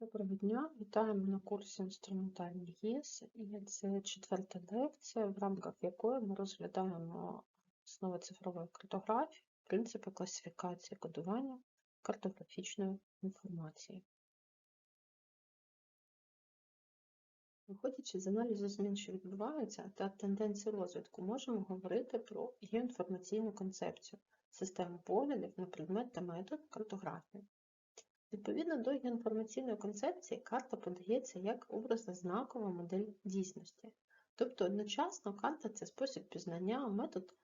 Доброго дня, вітаємо на курсі інструментальний ЄС. І це четверта лекція, в рамках якої ми розглядаємо основи цифрової картографії, принципи класифікації кодування картографічної інформації. Виходячи з аналізу змін, що відбуваються, та тенденцій розвитку, можемо говорити про геоінформаційну концепцію, систему поглядів на предмет та метод картографії. Відповідно до інформаційної концепції, карта подається як образно-знакова модель дійсності. Тобто одночасно карта це спосіб пізнання, метод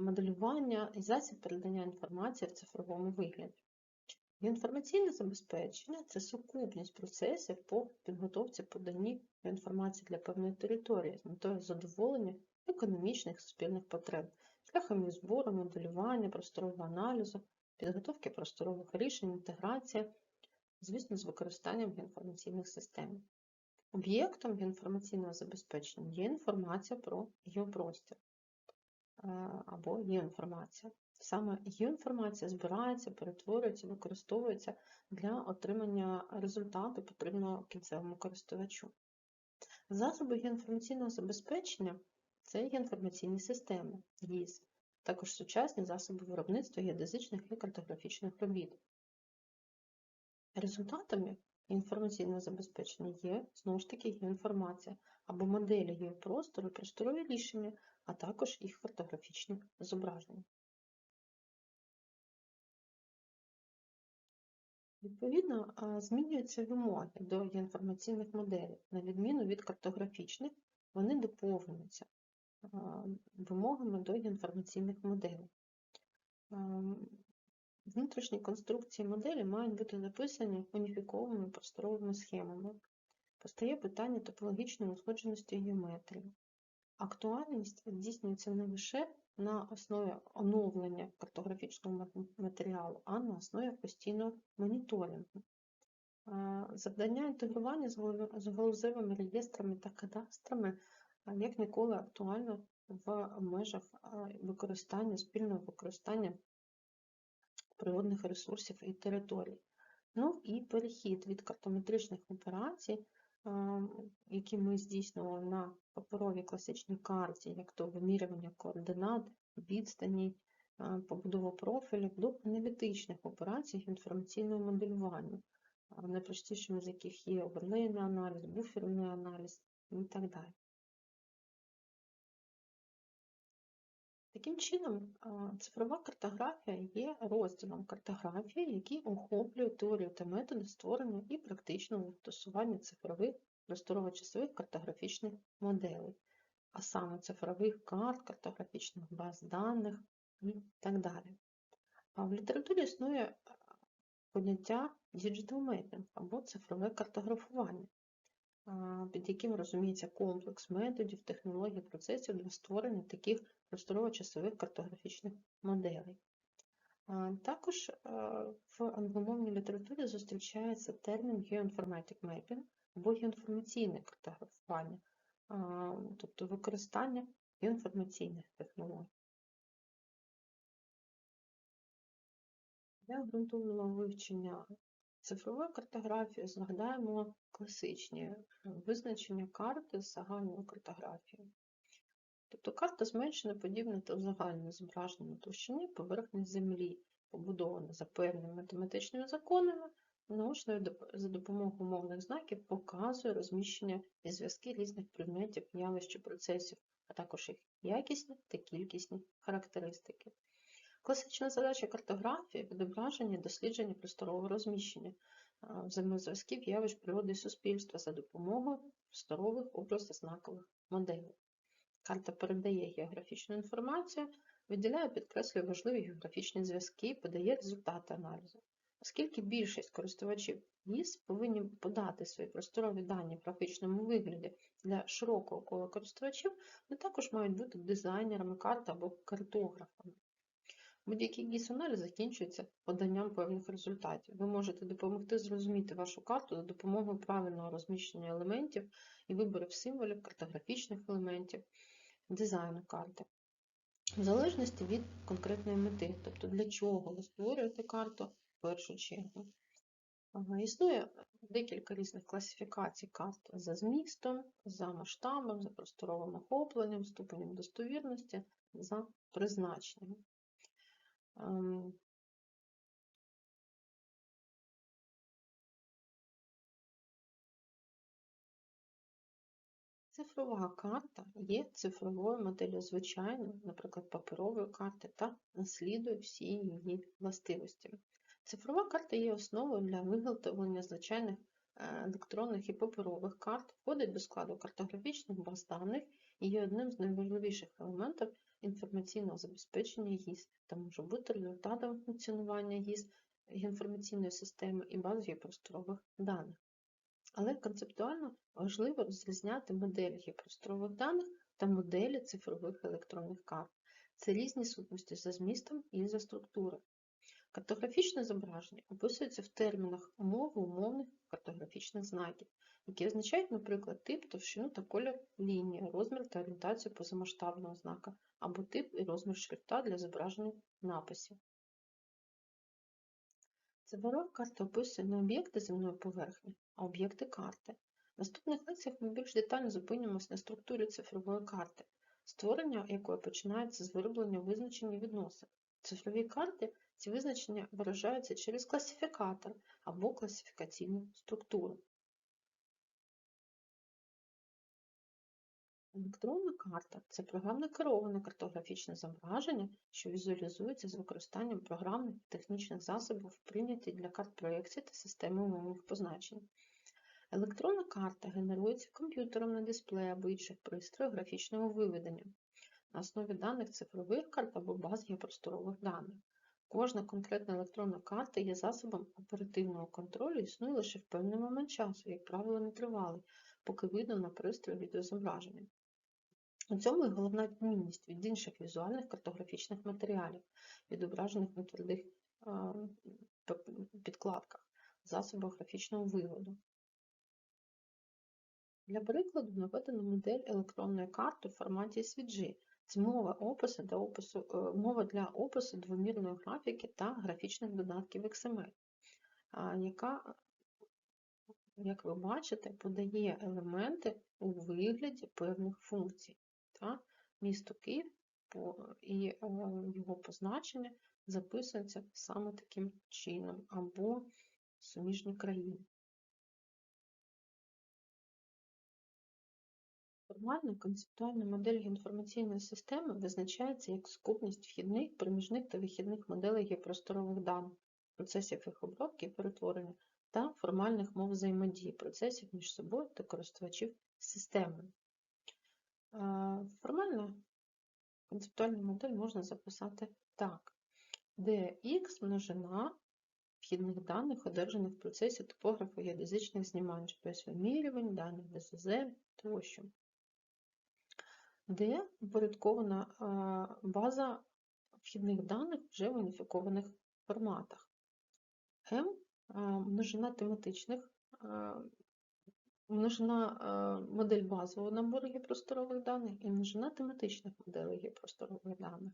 моделювання і засіб передання інформації в цифровому вигляді. Інформаційне забезпечення це сукупність процесів по підготовці поданні інформації для певної території з метою задоволення економічних суспільних потреб, шляхом збору, моделювання, просторового аналізу, підготовки просторових рішень, інтеграція, звісно, з використанням інформаційних систем. Об'єктом інформаційного забезпечення є інформація про геопростір е, або геоінформація. Саме геоінформація збирається, перетворюється, використовується для отримання результату потрібного кінцевому користувачу. Засоби геоінформаційного забезпечення це інформаційні системи, ГІС, також сучасні засоби виробництва геодезичних і картографічних робіт. Результатами інформаційного забезпечення є, знову ж таки, геоінформація або моделі геопростору, просторові рішення, а також їх картографічні зображення. Відповідно, змінюються вимоги до інформаційних моделей. На відміну від картографічних, вони доповнюються вимогами до інформаційних моделей. Внутрішні конструкції моделі мають бути записані уніфікованими просторовими схемами. Постає питання топологічної узгодженості геометрії. Актуальність здійснюється не лише на основі оновлення картографічного матеріалу, а на основі постійного моніторингу. Завдання інтегрування з галузевими реєстрами та кадастрами як ніколи актуально в межах використання, спільного використання природних ресурсів і територій. Ну і перехід від картометричних операцій, які ми здійснювали на паперовій класичній карті, як то вимірювання координат, відстані, побудова профілів, до аналітичних операцій інформаційного моделювання, найпростішими з яких є оверлейний аналіз, буферний аналіз і так далі. Таким чином, цифрова картографія є розділом картографії, який охоплює теорію та методи створення і практичного застосування цифрових просторово-часових картографічних моделей, а саме цифрових карт, картографічних баз даних і так далі. А в літературі існує поняття digital mapping або цифрове картографування під яким розуміється комплекс методів, технологій, процесів для створення таких просторово-часових картографічних моделей. Також в англомовній літературі зустрічається термін Geoinformatic Mapping або геоінформаційне картографування, тобто використання геоінформаційних технологій. Для ґрунтовного вивчення Цифровою картографією згадаємо класичні е, визначення карти з загальною картографією. Тобто карта зменшена подібна до загального зображення товщини поверхні Землі, побудована за певними математичними законами, наочно за допомогою умовних знаків показує розміщення і зв'язки різних предметів, явищ і процесів, а також їх якісні та кількісні характеристики. Класична задача картографії відображення дослідження просторового розміщення взаємозв'язків явищ природи і суспільства за допомогою просторових образно-знакових моделей. Карта передає географічну інформацію, виділяє, підкреслює важливі географічні зв'язки і подає результати аналізу. Оскільки більшість користувачів ЄС повинні подати свої просторові дані в графічному вигляді для широкого кола користувачів, вони також мають бути дизайнерами карт або картографами. Будь-який гіс-аналіз закінчується поданням певних результатів. Ви можете допомогти зрозуміти вашу карту за допомогою правильного розміщення елементів і виборів символів, картографічних елементів, дизайну карти. В залежності від конкретної мети, тобто для чого ви створюєте карту в першу чергу. Існує декілька різних класифікацій карт за змістом, за масштабом, за просторовим охопленням, ступенем достовірності, за призначенням. Цифрова карта є цифровою моделлю звичайної, наприклад, паперової карти, та наслідує всі її властивості. Цифрова карта є основою для виготовлення звичайних е, електронних і паперових карт, входить до складу картографічних баз даних і є одним з найважливіших елементів інформаційного забезпечення ГІС та може бути результатом функціонування ГІС інформаційної системи і базової просторових даних. Але концептуально важливо розрізняти моделі гіпросторових даних та моделі цифрових електронних карт. Це різні сутності за змістом і за структурою. Картографічне зображення описується в термінах умови умовних картографічних знаків, які означають, наприклад, тип, товщину та колір лінії, розмір та орієнтацію позамасштабного знака, або тип і розмір шрифта для зображення написів. Цифрова карти описує не об'єкти земної поверхні, а об'єкти карти. В наступних лекціях ми більш детально зупинимось на структурі цифрової карти, створення якої починається з вироблення визначення відносин. В цифровій карті ці визначення виражаються через класифікатор або класифікаційну структуру. Електронна карта це програмно кероване картографічне зображення, що візуалізується з використанням програмних і технічних засобів, прийняті для карт проєкції та системи умовних позначень. Електронна карта генерується комп'ютером на дисплеї або інших пристроїв графічного виведення на основі даних цифрових карт або баз геопросторових даних. Кожна конкретна електронна карта є засобом оперативного контролю і існує лише в певний момент часу, як правило, не тривалий, поки видно на пристрої відеозображення. У цьому і головна відмінність від інших візуальних картографічних матеріалів, відображених на твердих підкладках, засобах графічного виводу. Для прикладу наведено модель електронної карти в форматі SVG. Це мова, опису е, мова для опису двомірної графіки та графічних додатків XML, яка, як ви бачите, подає елементи у вигляді певних функцій. Та? Місто Київ і е, його позначення записується саме таким чином, або суміжні країни. Формальна концептуальна модель інформаційної системи визначається як сукупність вхідних, проміжних та вихідних моделей геопросторових даних, процесів їх обробки і перетворення та формальних мов взаємодії, процесів між собою та користувачів системою. Формально концептуальну модель можна записати так, де Х множина вхідних даних, одержаних в процесі топографу геодезичних знімань, GPS-вимірювань, даних ДСЗ тощо. Де упорядкована база вхідних даних вже в уніфікованих форматах. М множина тематичних множина модель базового набору геопросторових даних і множина тематичних моделей геопросторових даних.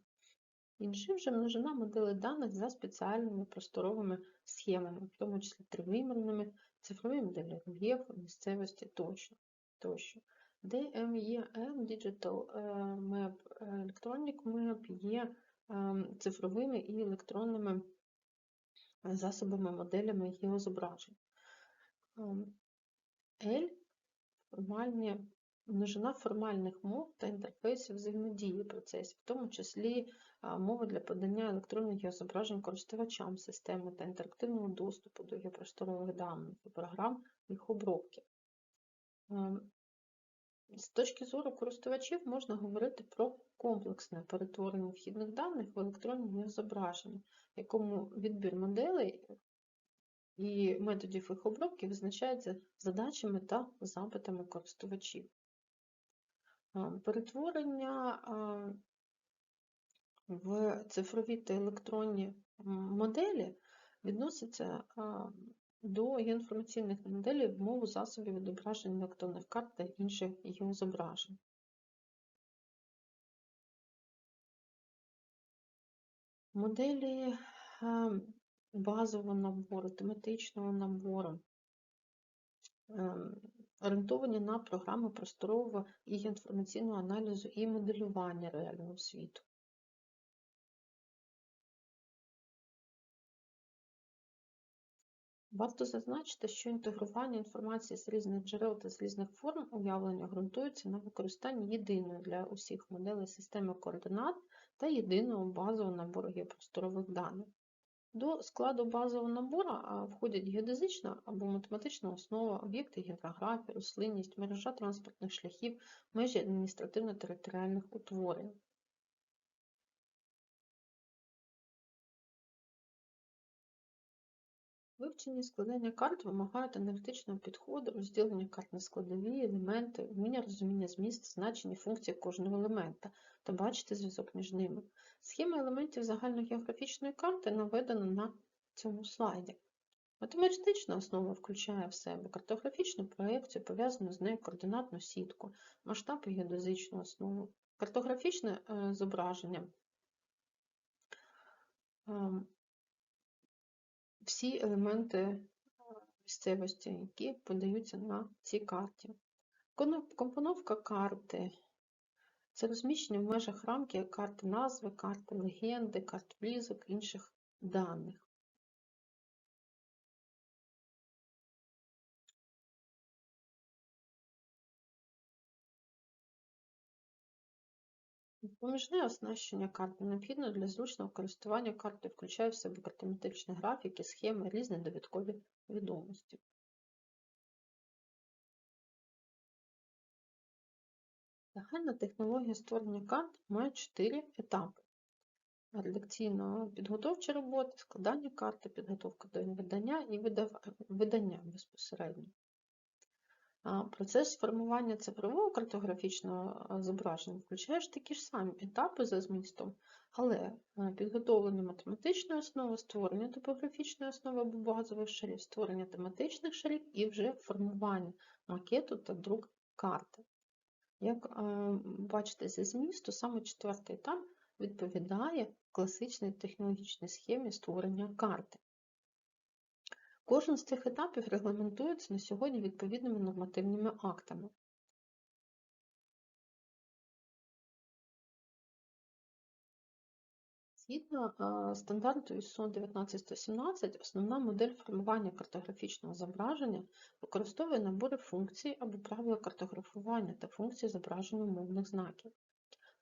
Інші вже множина моделей даних за спеціальними просторовими схемами, в тому числі тривимірними, цифрові моделі рельєфу, місцевості тощо. DMEM Digital Map Electronic Map є цифровими і електронними засобами моделями геозображень. L формальні, множина формальних мов та інтерфейсів взаємодії процесів, в тому числі мови для подання електронних геозображень користувачам системи та інтерактивного доступу до геопросторових даних і програм їх обробки. З точки зору користувачів можна говорити про комплексне перетворення вхідних даних в електронні геозображення, в якому відбір моделей і методів їх обробки визначається задачами та запитами користувачів. Перетворення в цифрові та електронні моделі відноситься до інформаційних моделей в мову засобів відображення електронних карт та інших їх зображень. Моделі базового набору, тематичного набору, ем, орієнтовані на програми просторового і інформаційного аналізу і моделювання реального світу. Варто зазначити, що інтегрування інформації з різних джерел та з різних форм уявлення ґрунтується на використанні єдиної для усіх моделей системи координат та єдиного базового набору геопросторових даних. До складу базового набору входять геодезична або математична основа, об'єкти гідрографії, рослинність, мережа транспортних шляхів, межі адміністративно-територіальних утворень. Вивчення складання карт вимагають аналітичного підходу, розділення карт на складові, елементи, вміння розуміння змісту, значення функції кожного елемента та бачити зв'язок між ними. Схема елементів загальногеографічної карти наведена на цьому слайді. Математична основа включає в себе картографічну проекцію, пов'язану з нею координатну сітку, масштаб і геодезичну основу, картографічне е, зображення. Всі елементи е, місцевості, які подаються на цій карті. Компоновка карти це розміщення в межах рамки карти назви, карти легенди, карт влізок, інших даних. Допоміжне оснащення карти необхідно для зручного користування картою, включає в себе картометричні графіки, схеми, різні довідкові відомості. Загальна технологія створення карт має чотири етапи: редакційно-підготовчі роботи, складання карти, підготовка до видання і видання безпосередньо. Процес формування цифрового картографічного зображення включає ж такі ж самі етапи за змістом, але підготовлення математичної основи, створення топографічної основи або базових шарів, створення тематичних шарів і вже формування макету та друк карти. Як бачите зі змісту, саме четвертий етап відповідає класичній технологічній схемі створення карти. Кожен з цих етапів регламентується на сьогодні відповідними нормативними актами. Згідно стандарту ISO 19117, основна модель формування картографічного зображення використовує набори функцій або правила картографування та функції зображення умовних знаків.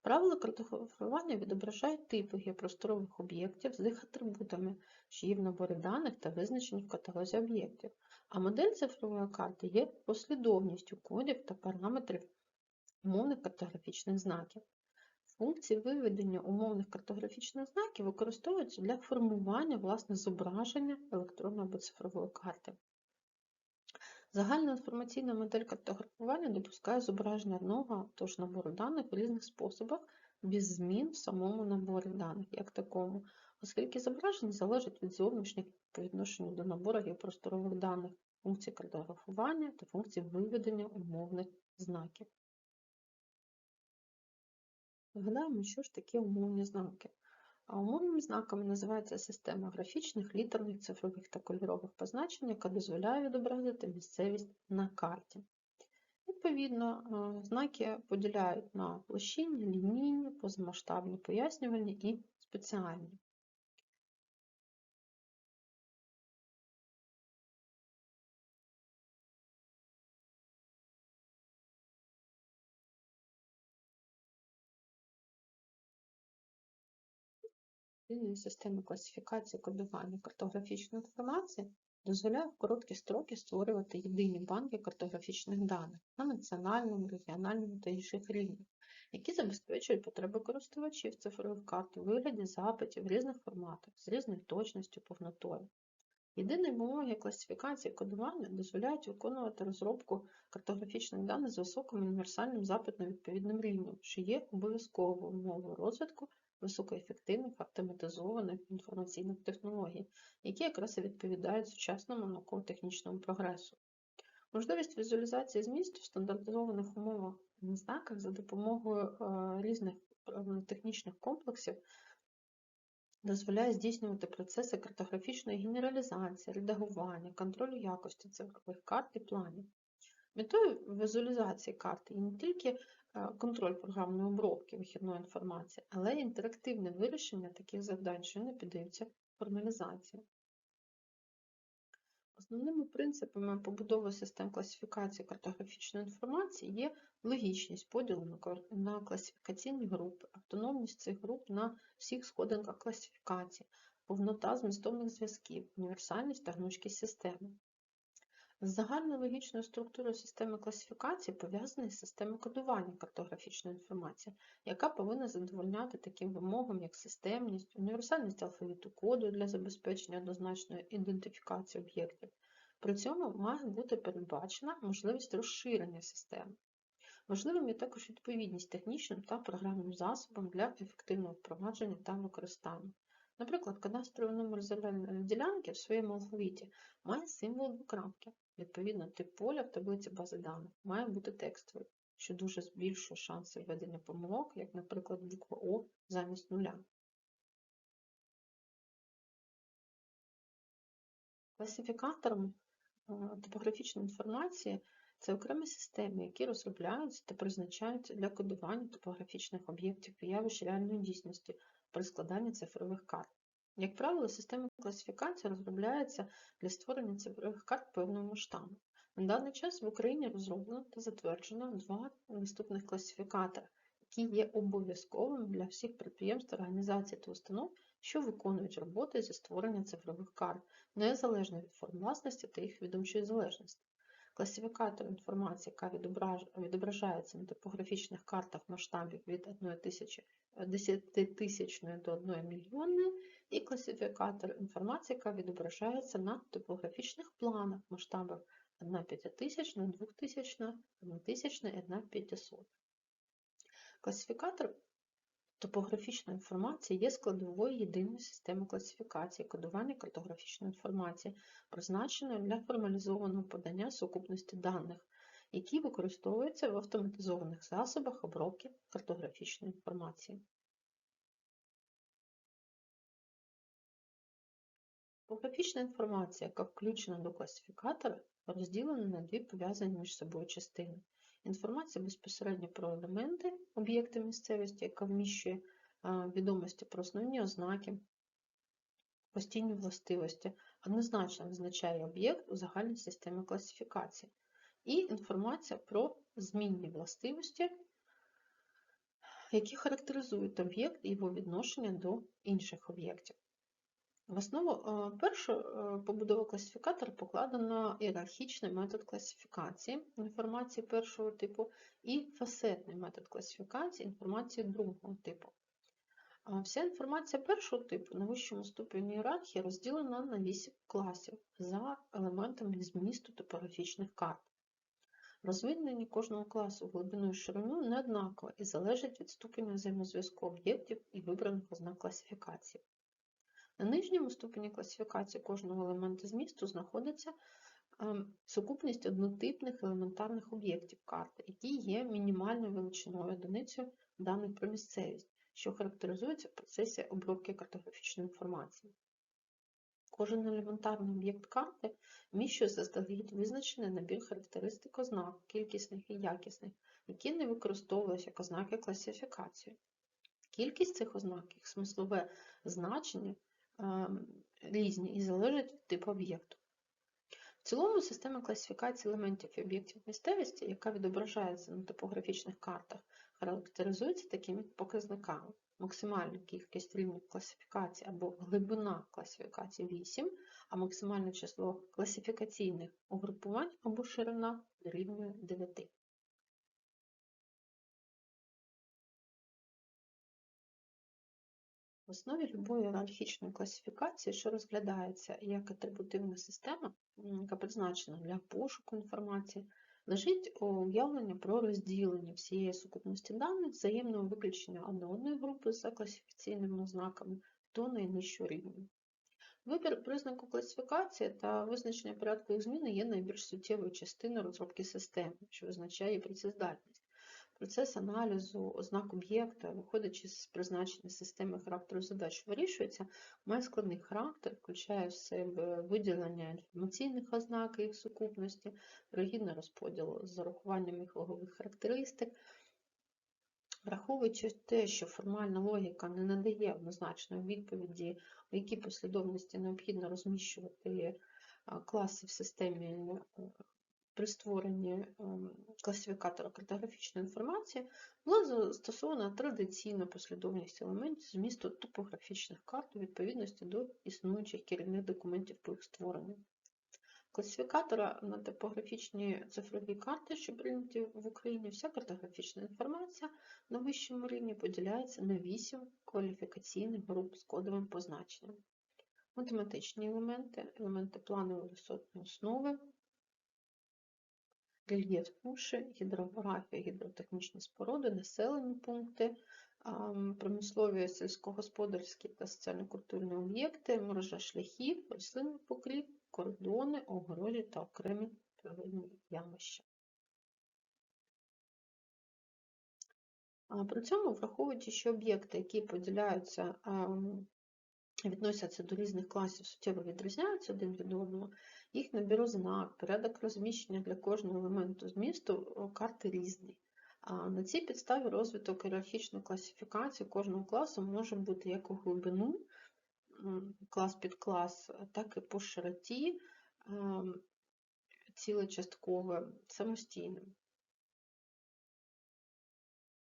Правила картографування відображають типи геопросторових об'єктів з їх атрибутами, що є в наборі даних та визначені в каталозі об'єктів, а модель цифрової карти є послідовністю кодів та параметрів умовних картографічних знаків. Функції виведення умовних картографічних знаків використовуються для формування власне зображення електронної або цифрової карти. Загальна інформаційна модель картографування допускає зображення одного тож набору даних в різних способах без змін в самому наборі даних, як такому, оскільки зображення залежить від зовнішніх по відношенню до набору геопросторових даних, функцій картографування та функцій виведення умовних знаків. Згадаємо, що ж таке умовні знаки. А умовними знаками називається система графічних, літерних, цифрових та кольорових позначень, яка дозволяє відобразити місцевість на карті. Відповідно, е, знаки поділяють на площинні, лінійні, позамасштабні, пояснювальні і спеціальні. Системи класифікації кодування картографічної інформації дозволяє в короткі строки створювати єдині банки картографічних даних на національному, регіональному та інших рівнях, які забезпечують потреби користувачів цифрових карт у вигляді запитів в різних форматах з різною точністю, повнотою. Єдині вимоги класифікації кодування дозволяють виконувати розробку картографічних даних з високим універсальним запитно-відповідним рівнем, що є обов'язковою умовою розвитку високоефективних автоматизованих інформаційних технологій, які якраз і відповідають сучасному науково-технічному прогресу. Можливість візуалізації змісту в стандартизованих умовах на знаках за допомогою е, різних е, технічних комплексів дозволяє здійснювати процеси картографічної генералізації, редагування, контролю якості цифрових карт і планів. Метою візуалізації карти є не тільки контроль програмної обробки вихідної інформації, але інтерактивне вирішення таких завдань, що не піддаються формалізації. Основними принципами побудови систем класифікації картографічної інформації є логічність поділу на класифікаційні групи, автономність цих груп на всіх сходинках класифікації, повнота змістовних зв'язків, універсальність та гнучкість системи. З загальною логічною структурою системи класифікації пов'язана із системою кодування картографічної інформації, яка повинна задовольняти таким вимогам, як системність, універсальність алфавіту коду для забезпечення однозначної ідентифікації об'єктів. При цьому має бути передбачена можливість розширення системи. Важливим є також відповідність технічним та програмним засобам для ефективного впровадження та використання. Наприклад, кадастровий номер земельної ділянки в своєму алфавіті має символ двокрапки. Відповідно, тип поля в таблиці бази даних має бути текстовий, що дуже збільшує шанси введення помилок, як, наприклад, буква О замість нуля. Класифікатором е, топографічної інформації це окремі системи, які розробляються та призначаються для кодування топографічних об'єктів і явищ реальної дійсності при складанні цифрових карт. Як правило, система класифікації розробляється для створення цифрових карт певного масштабу. На даний час в Україні розроблено та затверджено два наступних класифікатори, які є обов'язковими для всіх підприємств, організацій та установ, що виконують роботи зі створення цифрових карт, незалежно від форм власності та їх відомчої залежності. Класифікатор інформації, яка відображається на топографічних картах масштабів від 1 тисячі 10 тисячної до 1 мільйонної, і класифікатор інформації, яка відображається на топографічних планах масштабів 1 п'ятитисячна, 2000, 1000 і 1 500. Класифікатор топографічної інформації є складовою єдиної системи класифікації кодування картографічної інформації, призначеної для формалізованого подання сукупності даних, які використовуються в автоматизованих засобах обробки картографічної інформації. Топографічна інформація, яка включена до класифікатора, розділена на дві пов'язані між собою частини. Інформація безпосередньо про елементи, об'єкти місцевості, яка вміщує відомості про основні ознаки, постійні властивості, однозначно визначає об'єкт у загальній системі класифікації, і інформація про змінні властивості, які характеризують об'єкт і його відношення до інших об'єктів. В основу е, першого е, побудови класифікатора покладено ієрархічний метод класифікації інформації першого типу і фасетний метод класифікації інформації другого типу. Вся інформація першого типу на вищому ступені ієрархії розділена на 8 класів за елементами змісту топографічних карт. Розвиднення кожного класу глибину і ширину не однаково і залежить від ступеня взаємозв'язку об'єктів і вибраних ознак класифікації. На нижньому ступені класифікації кожного елемента змісту знаходиться ем, сукупність однотипних елементарних об'єктів карти, які є мінімальною величиною одиницею даних про місцевість, що характеризується в процесі обробки картографічної інформації. Кожен елементарний об'єкт карти вміщує заздалегідь визначений набір характеристик ознак, кількісних і якісних, які не використовуються як ознаки класифікації. Кількість цих ознак, їх смислове значення різні і залежать від типу об'єкту. В цілому система класифікації елементів і об'єктів місцевості, яка відображається на топографічних картах, характеризується такими показниками. Максимальна кількість рівнів класифікації або глибина класифікації 8, а максимальне число класифікаційних угрупувань або ширина дорівнює 9. Основі любої ієрархічної класифікації, що розглядається як атрибутивна система, яка призначена для пошуку інформації, лежить уявлення про розділення всієї сукупності даних взаємного виключення одної групи за класифікаційними ознаками до найнижчого рівня. Вибір признаку класифікації та визначення порядку їх зміни є найбільш суттєвою частиною розробки системи, що визначає працездатність. Процес аналізу ознак об'єкта, виходячи з призначення системи характеру задач, вирішується, має складний характер, включає в себе виділення інформаційних ознак їх сукупності, вирогідний розподіл з зарахуванням їх логових характеристик. Враховуючи те, що формальна логіка не надає однозначної відповіді, у якій послідовності необхідно розміщувати класи в системі е, при створенні ем, класифікатора картографічної інформації, була застосована традиційна послідовність елементів змісту топографічних карт у відповідності до існуючих керівних документів по їх створенню. Класифікатора на топографічні цифрові карти, що прийняті в Україні, вся картографічна інформація на вищому рівні поділяється на 8 кваліфікаційних груп з кодовим позначенням. Математичні елементи, елементи планової висотної основи, рельєф суші, гідрографія, гідротехнічні споруди, населені пункти, промислові сільськогосподарські та соціально-культурні об'єкти, мережа шляхів, рослинний покрів, кордони, огорожі та окремі природні явища. При цьому, враховуючи, що об'єкти, які поділяються, відносяться до різних класів, суттєво відрізняються один від одного, їх набір ознак, порядок розміщення для кожного елементу змісту карти різні. На цій підставі розвиток ієрархічної класифікації кожного класу може бути як у глибину, клас під клас, так і по широті, ціле часткове, самостійним.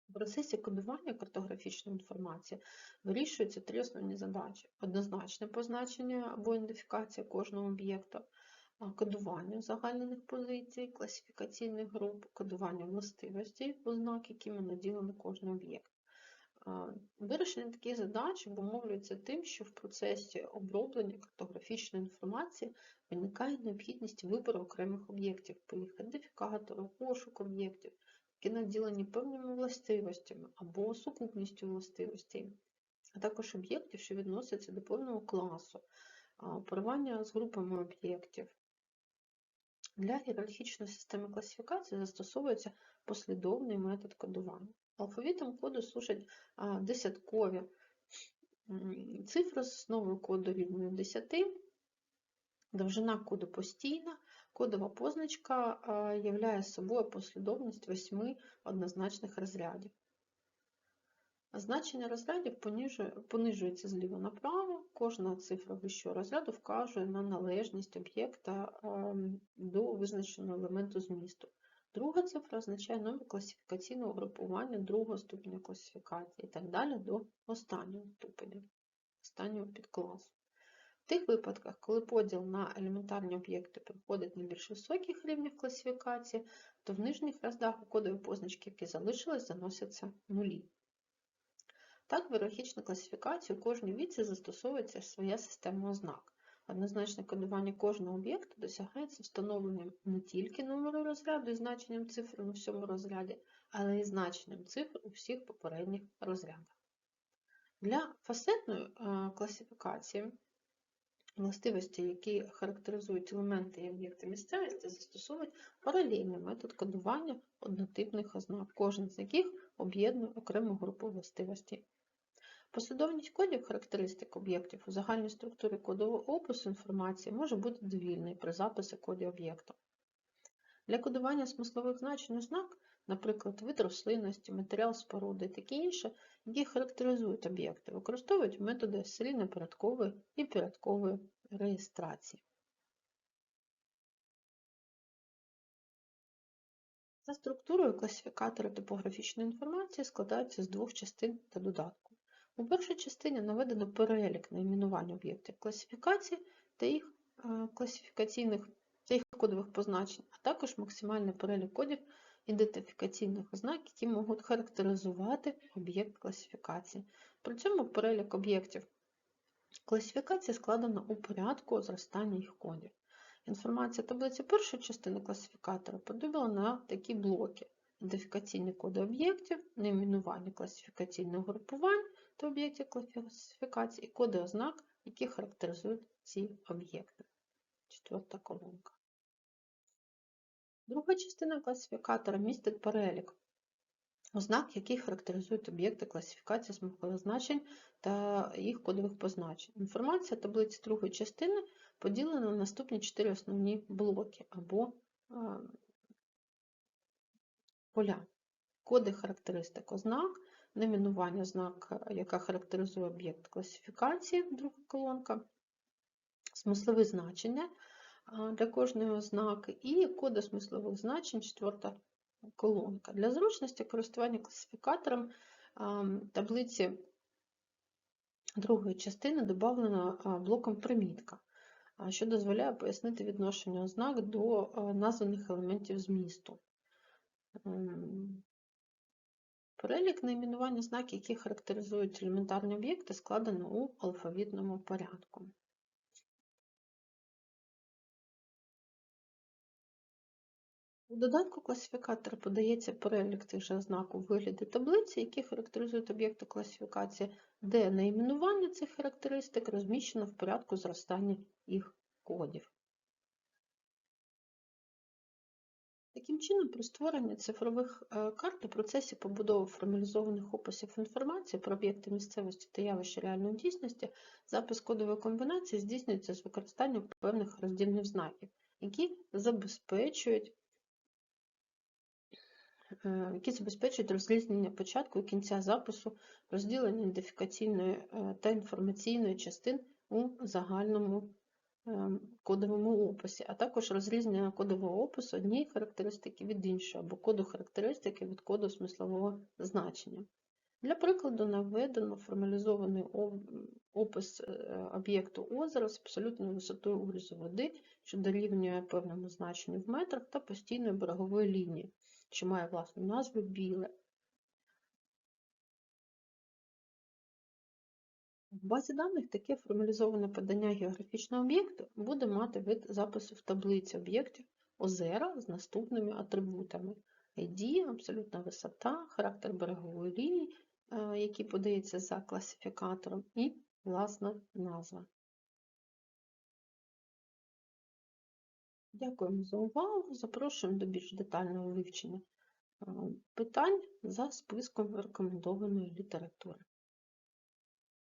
В процесі кодування картографічної інформації вирішуються три основні задачі: однозначне позначення або ідентифікація кожного об'єкту, кодування загальнених позицій, класифікаційних груп, кодування властивостей, ознак, якими наділений кожен об'єкт. Вирішення таких задач обумовлюється тим, що в процесі оброблення картографічної інформації виникає необхідність вибору окремих об'єктів по їх ідентифікатору, пошук об'єктів, які наділені певними властивостями або сукупністю властивостей, а також об'єктів, що відносяться до певного класу, оперування з групами об'єктів. Для ієрархічної системи класифікації застосовується послідовний метод кодування. Алфавітом коду служать десяткові цифри з основою коду рівною 10, довжина коду постійна, кодова позначка являє собою послідовність восьми однозначних розрядів. Значення розрядів понижується зліва направо, кожна цифра вищого розряду вказує на належність об'єкта до визначеного елементу змісту. Друга цифра означає номер класифікаційного групування другого ступеня класифікації і так далі до останнього ступеня, останнього підкласу. В тих випадках, коли поділ на елементарні об'єкти проходить на більш високих рівнях класифікації, то в нижніх роздах у кодові позначки, які залишились, заносяться нулі. Так, в ієрархічну класифікацію у кожній віці застосовується своя система ознак. Однозначне кодування кожного об'єкту досягається встановленням не тільки номеру розряду і значенням цифр у всьому розряді, але й значенням цифр у всіх попередніх розрядах. Для фасетної е, класифікації властивості, які характеризують елементи і об'єкти місцевості, застосовують паралельний метод кодування однотипних ознак, кожен з яких об'єднує окрему групу властивостей. Послідовність кодів характеристик об'єктів у загальній структурі кодового опису інформації може бути довільною при записі кодів об'єкту. Для кодування смислових значень ознак, наприклад, вид рослинності, матеріал споруди і таке інше, які характеризують об'єкти, використовують методи серійно-порядкової і порядкової реєстрації. За структурою класифікатори топографічної інформації складаються з двох частин та додатку. У першій частині наведено перелік найменувань об'єктів класифікації та їх е, класифікаційних та їх кодових позначень, а також максимальний перелік кодів ідентифікаційних ознак, які можуть характеризувати об'єкт класифікації. При цьому перелік об'єктів класифікації складено у порядку зростання їх кодів. Інформація таблиці першої частини класифікатора поділена на такі блоки: ідентифікаційні коди об'єктів, найменування класифікаційних групувань та об'єктів класифікації і коди ознак, які характеризують ці об'єкти. Четверта колонка. Друга частина класифікатора містить перелік ознак, які характеризують об'єкти класифікації смакових значень та їх кодових позначень. Інформація таблиці другої частини поділена на наступні чотири основні блоки або поля. Коди характеристик ознак, найменування знак, яка характеризує об'єкт класифікації, друга колонка, смислові значення для кожної ознаки і коди смислових значень, четверта колонка. Для зручності користування класифікатором таблиці другої частини додано блоком примітка, що дозволяє пояснити відношення ознак до названих елементів змісту. Перелік найменування знаків, які характеризують елементарні об'єкти, складено у алфавітному порядку. У додатку класифікатора подається перелік цих же ознак у вигляді таблиці, які характеризують об'єкти класифікації, де найменування цих характеристик розміщено в порядку зростання їх кодів. Таким чином, при створенні цифрових е, карт у процесі побудови формалізованих описів інформації про об'єкти місцевості та явища реальної дійсності, запис кодової комбінації здійснюється з використанням певних роздільних знаків, які забезпечують е, які забезпечують розрізнення початку і кінця запису, розділення ідентифікаційної е, та інформаційної частин у загальному кодовому описі, а також розрізнення кодового опису однієї характеристики від іншої, або коду характеристики від коду смислового значення. Для прикладу, наведено формалізований опис е, об'єкту озера з абсолютною висотою урізу води, що дорівнює певному значенню в метрах та постійної берегової лінії, що має власну назву біле. В базі даних таке формалізоване подання географічного об'єкту буде мати вид запису в таблиці об'єктів озера з наступними атрибутами ID, абсолютна висота, характер берегової лінії, е, який подається за класифікатором, і власна назва. Дякуємо за увагу. Запрошуємо до більш детального вивчення е, питань за списком рекомендованої літератури.